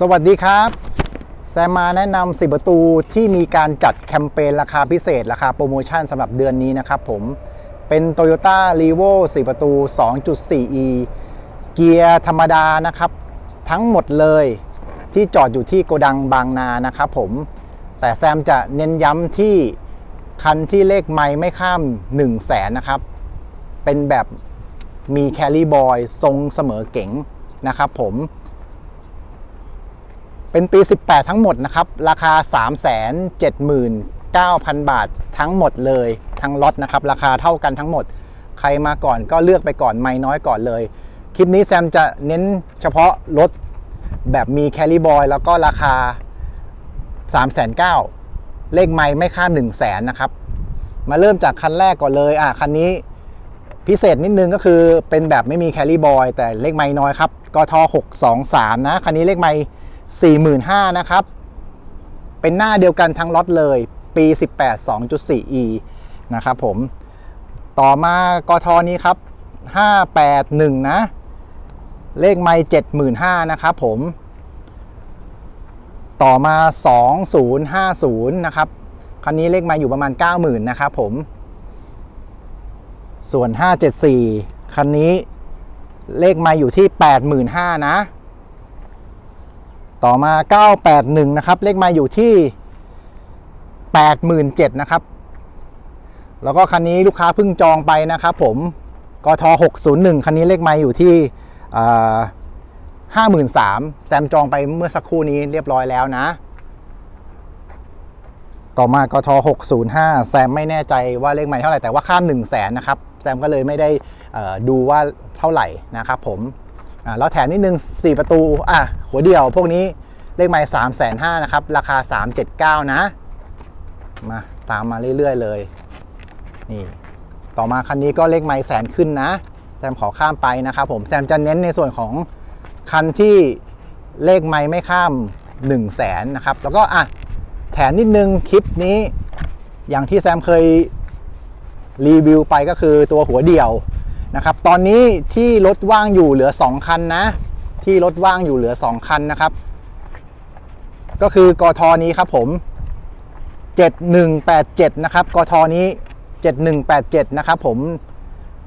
สวัสดีครับ แซมมาแนะนำ10ประตูที่มีการจัดแคมเปญราคาพิเศษ ราคาโปรโมชั่นสำหรับเดือนนี้นะครับผมเป็น Toyota r e v o 4 ประตู 2.4e เกียร์ธรรมดานะครับ ทั้งหมดเลยที่จอดอยู่ที่โกดังบางนานะครับผม แต่แซมจะเน้นย้ำที่คันที่เลขไม้ไม่ข้าม 1 0 0 0 0แสนนะครับ เป็นแบบมีแคลรี่บอยทรงเสมอเก๋งนะครับผม เป็นปี 18 ทั้งหมดนะครับ ราคา 379,000 บาททั้งหมดเลยทั้งล็อตนะครับ ราคาเท่ากันทั้งหมด ใครมาก่อนก็เลือกไปก่อนไม่น้อยก่อนเลย คลิปนี้แซมจะเน้นเฉพาะรถแบบมีแคลิบอยแล้วก็ราคา3,900เลขไม่ไม่ข้าม 1 0 0 0 0แสนนะครับ มาเริ่มจากคันแรกก่อนเลยอะคันนี้พิเศษนิดนึงก็คือเป็นแบบไม่มีแคลิบอยแต่เลขไม่น้อยครับกท623 นะคันนี้เลขไม่ 45,000นะครับ เป็นหน้าเดียวกันทั้งล็อตเลย ปี 18 2.4e นะครับผม ต่อมากทนี้ครับ 581 นะ เลขไม่75,000นะครับผม ต่อมา 2050 นะครับ คันนี้เลขมาอยู่ประมาณ 90,000 นะครับผม ส่วน 574 คันนี้เลขมาอยู่ที่ 85,000 นะ ต่อมา 981 นะครับ เลขมาอยู่ที่ 87,000นะครับ แล้วก็คันนี้ลูกค้าเพิ่งจองไปนะครับผมกท601 คันนี้เลขมาอยู่ที่ห้าหมื่นสามแซมจองไปเมื่อสักครู่นี้เรียบร้อยแล้วนะ ต่อมากท605 แซมไม่แน่ใจว่าเลขใหม่เท่าไหร่แต่ว่าข้าม 1 0 0 0 0แสนนะครับ แซมก็เลยไม่ได้ดูว่าเท่าไหร่นะครับผม อ่าแล้วแถมนิดนึง 4 ประตูอะหัวเดียวพวกนี้เลขหม่3 5 0 0 0นะครับ ราคา 379 นะ มาตามมาเรื่อยๆเลย นี่ ต่อมาคันนี้ก็เลขไม้แสนขึ้นนะ แซมขอข้ามไปนะครับผม แซมจะเน้นในส่วนของคันที่เลขไม้ไม่ข้าม 1 0 0 0 0แสนนะครับ แล้วก็อะแถมนิดนึงคลิปนี้ อย่างที่แซมเคยรีวิวไปก็คือตัวหัวเดี่ยว นะครับตอนนี้ที่รถว่างอยู่เหลือ 2 คันนะ ที่รถว่างอยู่เหลือ 2 คันนะครับ ก็คือกทนี้ครับผม 7187 นะครับกทนี้ 7187 นะครับผม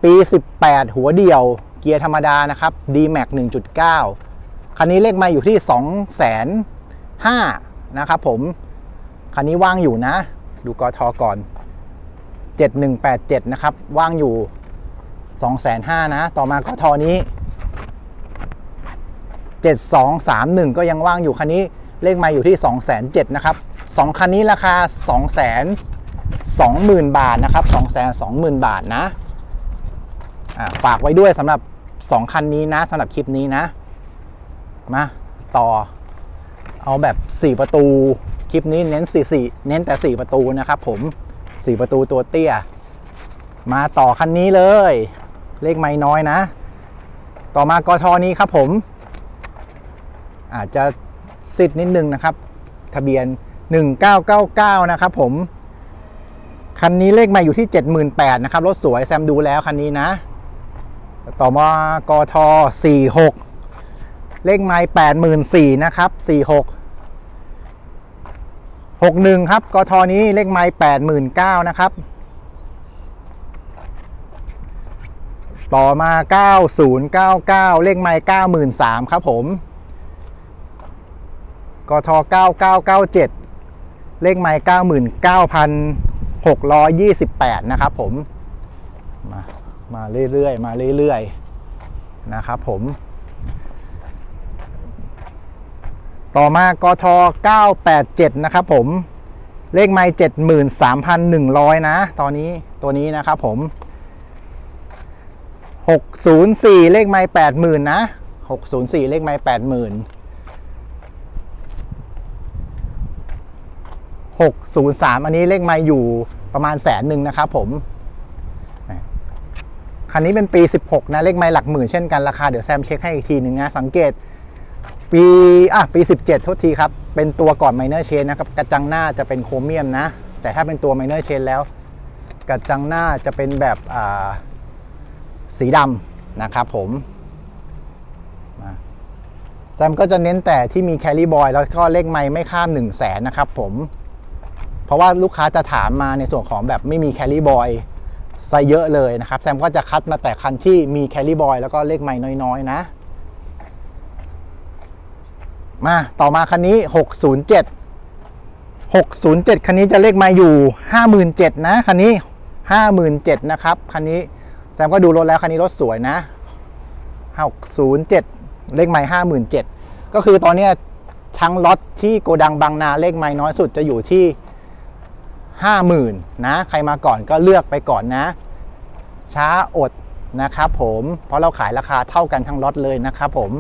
ปี 18 หัวเดี่ยว เกียร์ธรรมดานะครับ D-Max 1.9 คันนี้เลขมาอยู่ที่ 2 0 0 0นะครับผม คันนี้ว่างอยู่นะ ดูกทก่อน 7187 นะครับ ว่างอยู่ 2 5 0 0 0นะ ต่อมากทอนี้ 7231 ก็ยังว่างอยู่คันนี้เลขมาอยู่ที่2 7 0 0 0นะครับ 2 คันนี้ราคา2 2 0 0 0 0 บาทนะครับ 2 2 0 0 0 0 บาทนะฝากไว้ด้วยสำหรับ 2 คันนี้นะสำหรับคลิปนี้นะ มาต่อ เอาแบบ 4 ประตูคลิปนี้เน้น 4 4 เน้นแต่ 4 ประตูนะครับผม 4 ประตูตัวเตี้ย มาต่อคันนี้เลย เลขไม่น้อยนะ ต่อมากทนี้ครับผม อาจจะสิทธิ์นิดนึงนะครับ ทะเบียน 1999 นะครับผม คันนี้เลขมาอยู่ที่ 78,000นะครับ รถสวยแซมดูแล้วคันนี้นะ ต่อมากท46 เลขไม้84,000นะครับ 46 61 ครับกทนี้เลขไม้89,000 นะครับ ต่อมา 9099 เลขไม้93,000ครับผม กท 9997 เลขไม้99,628 นะครับผม มามาเรื่อยๆ มาเรื่อยๆ นะครับผม ต่อมากท 987 นะครับผม เลขไม้73,100 นะ ตอนนี้ตัวนี้นะครับผม 604 เลขไม้80,000 นะ 604 เลขไม้80,000 603 อันนี้เลขไม้อยู่ประมาณแสนหนึ่งนะครับผม คันนี้เป็นปี 16 นะเลขไม้หลักหมื่นเช่นกันราคาเดี๋ยวแซมเช็คให้อีกทีหนึ่งนะ สังเกตปีอะปี 17 โทษทีครับ เป็นตัวก่อนไมเนอร์เชนนะครับ กระจังหน้าจะเป็นโครเมียมนะ แต่ถ้าเป็นตัวไมเนอร์เชนแล้ว กระจังหน้าจะเป็นแบบอ่า สีดำนะครับผมแซมก็จะเน้นแต่ที่มีแคลรี่บอยแล้วก็เลขไม้ไม่ข้าม1 0 0 0 0แสนนะครับผม เพราะว่าลูกค้าจะถามมาในส่วนของแบบไม่มีแคลรี่บอยซะเยอะเลยนะครับ แซมก็จะคัดมาแต่คันที่มีแคลรี่บอยแล้วก็เลขไม้น้อยๆ นะ มาต่อมาคันนี้ 607 607 คันนี้จะเลขไมาอยู่ 57,000นะคันนี้ 57,000นะครับคันนี้ แซมก็ดูรถแล้วคันนี้รถสวยนะ607 เลขไม้57,000ก็คือตอนนี้ทั้งล็อตที่โกดังบางนาเลขไม้น้อยสุดจะอยู่ที่50,000นะ ใครมาก่อนก็เลือกไปก่อนนะ ช้าอดนะครับผมเพราะเราขายราคาเท่ากันทั้งล็อตเลยนะครับผม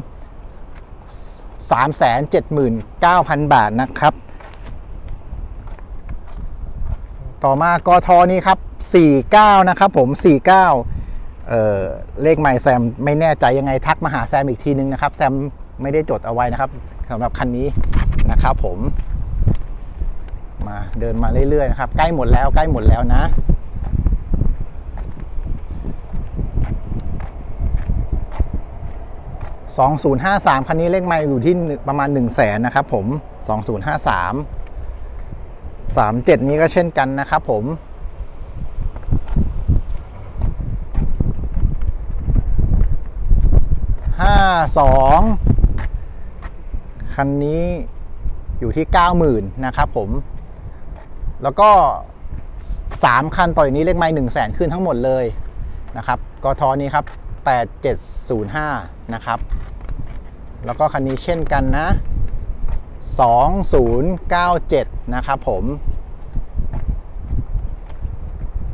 379,000 บาทนะครับ ต่อมากทนี้ครับ 49 นะครับผม 49 เเลขไมล์แซมไม่แน่ใจยังไงทักมาหาแซมอีกทีนึงนะครับ แซมไม่ได้จดเอาไว้นะครับสำหรับคันนี้นะครับผมมาเดินมาเรื่อยๆนะครับ ใกล้หมดแล้วใกล้หมดแล้วนะ 2053 คันนี้เลขไมล์อยู่ที่ประมาณ 1 0 0 0 0แสนนะครับผม 2053 37 นี้ก็เช่นกันนะครับผม 52 คันนี้อยู่ที่ 90,000 นะครับผม แล้วก็ 3 คันต่อยนี้เลขไมล์1 0 0 0 0แสนขึ้นทั้งหมดเลยนะครับกทนี้ครับ 8705 นะครับ แล้วก็คันนี้เช่นกันนะ 2097 นะครับผม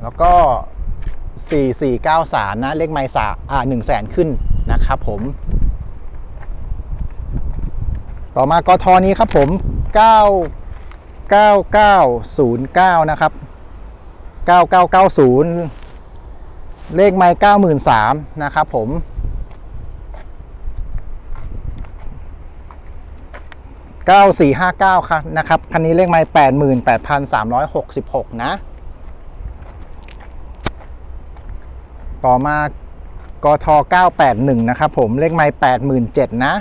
แล้วก็ 4493 นะ เลขไมล์สาอ่า1 0 0 0 0แสนขึ้น นะครับผม ต่อมากทนี้ครับผม 9 9909 นะครับ 9990 เลขไมล์93,000นะครับผม9459ครับนะครับ คันนี้เลขไมล์88,366 นะ ต่อมา กท981 นะครับผมเลขไมล์87,000นะ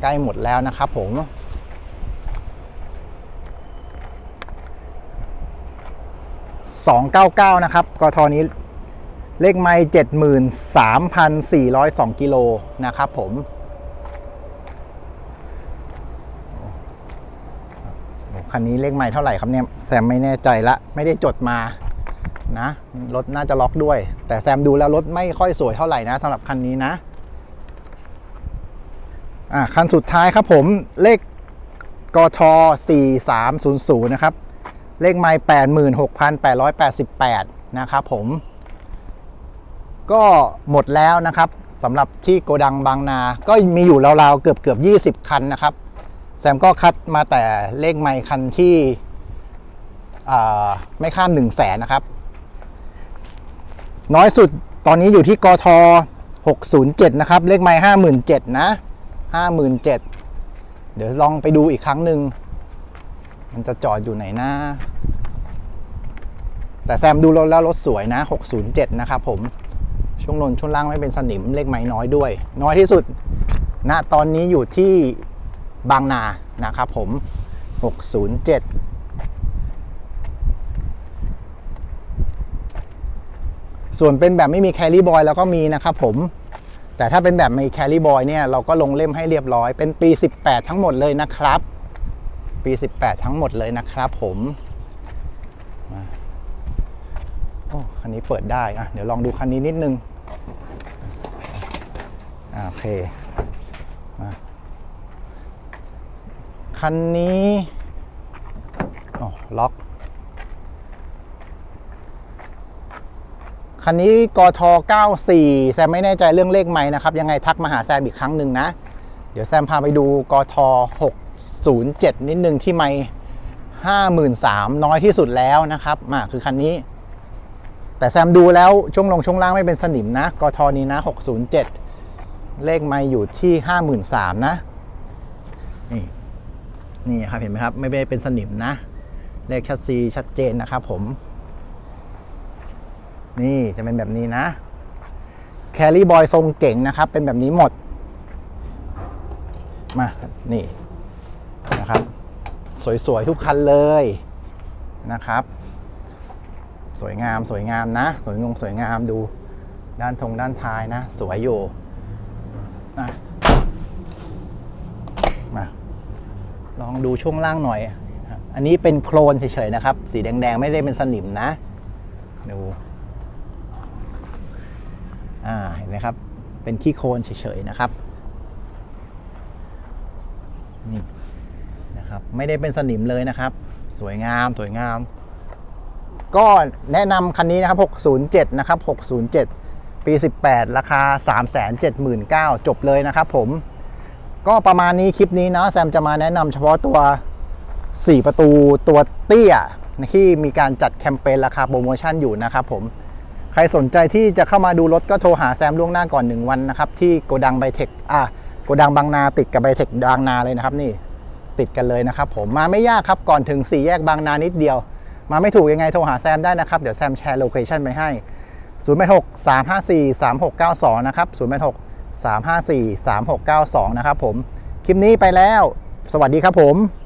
ใกล้หมดแล้วนะครับผม299นะครับกทนี้เลขไมล์73,402กิโลนะครับผมคันนี้เลขไมล์เท่าไหร่ครับเนี่ยแซมไม่แน่ใจละ ไม่ได้จดมา นะ รถน่าจะล็อกด้วย แต่แซมดูแล้วรถไม่ค่อยสวยเท่าไหร่นะสำหรับคันนี้นะ อ่าคันสุดท้ายครับผมเลขกท4300 นะครับ เลขไมล์86,888 นะครับผม ก็หมดแล้วนะครับสำหรับที่โกดังบางนา ก็มีอยู่ราวๆเกือบเกือบ20 คันนะครับ แซมก็คัดมาแต่เลขไมล์คันที่ไม่ข้าม 1 0 0 0 0แสนนะครับ น้อยสุดตอนนี้อยู่ที่กท607 นะครับ เลขไมล์57,000นะ57,000เดี๋ยวลองไปดูอีกครั้งหนึ่งมันจะจอดอยู่ไหนนะ แต่แซมดูรถแล้วรถสวยนะ 607 นะครับผม ช่วงลนช่วงล่างไม่เป็นสนิม เลขไม้น้อยด้วย น้อยที่สุดณตอนนี้อยู่ที่บางนานะครับผม 607 ส่วนเป็นแบบไม่มีแคลรี่บอยแล้วก็มีนะครับผม แต่ถ้าเป็นแบบมีแคลรี่บอยเนี่ยเราก็ลงเล่มให้เรียบร้อย เป็นปี 18 ทั้งหมดเลยนะครับ ปี 18 ทั้งหมดเลยนะครับผมโอ้คันนี้เปิดได้อะเดี๋ยวลองดูคันนี้นิดนึงโอเคมาคันนี้อ๋อล็อก คันนี้กท94 แซมไม่แน่ใจเรื่องเลขไหมนะครับ ยังไงทักมาหาแซมอีกครั้งหนึ่งนะ เดี๋ยวแซมพาไปดูกท607 นิดนึงที่ไม่53,000 น้อยที่สุดแล้วนะครับมาคือคันนี้ แต่แซมดูแล้วช่วงลงช่วงล่างไม่เป็นสนิมนะกทนี้นะ 607 เลขไม่อยู่ที่ 53,000 นะ นี่นี่ครับเห็นไหมครับ ไม่ได้เป็นสนิมนะ เลขชัดซีชัดเจนนะครับผม นี่จะเป็นแบบนี้นะแคลรี่บอยทรงเก่งนะครับ เป็นแบบนี้หมด มา นี่นะครับ สวย ๆ ทุกคันเลยนะครับ สวยงามสวยงามนะ สวยงงสวยงามดูด้านทงด้านท้ายนะ สวยอยู่อะมาลองดูช่วงล่างหน่อย อันนี้เป็นโครนเฉยๆนะครับ สีแดง ๆ ไม่ได้เป็นสนิมนะ ดู เห็นไหมครับ เป็นขี้โคลนเฉยๆนะครับนี่นะครับไม่ได้เป็นสนิมเลยนะครับ สวยงามสวยงาม ก็แนะนำคันนี้นะครับ 607 นะครับ 607 ปี 18 ราคา 379,000จบเลยนะครับผมก็ประมาณนี้คลิปนี้เนาะแซมจะมาแนะนำเฉพาะตัว 4 ประตูตัวเตี้ยที่มีการจัดแคมเปญราคาโปรโมชั่นอยู่นะครับผม ใครสนใจที่จะเข้ามาดูรถก็โทรหาแซมล่วงหน้าก่อน 1 วันนะครับ ที่โกดังไบเทคอะโกดังบางนาติดกับไบเทคบางนาเลยนะครับ นี่ติดกันเลยนะครับ ผมมาไม่ยากครับก่อนถึง4แยกบางนานิดเดียว มาไม่ถูกยังไงโทรหาแซมได้นะครับ เดี๋ยวแซมแชร์โลเคชันไปให้086 354 3692 นะครับ086 354 3692 นะครับผม คลิปนี้ไปแล้ว สวัสดีครับผม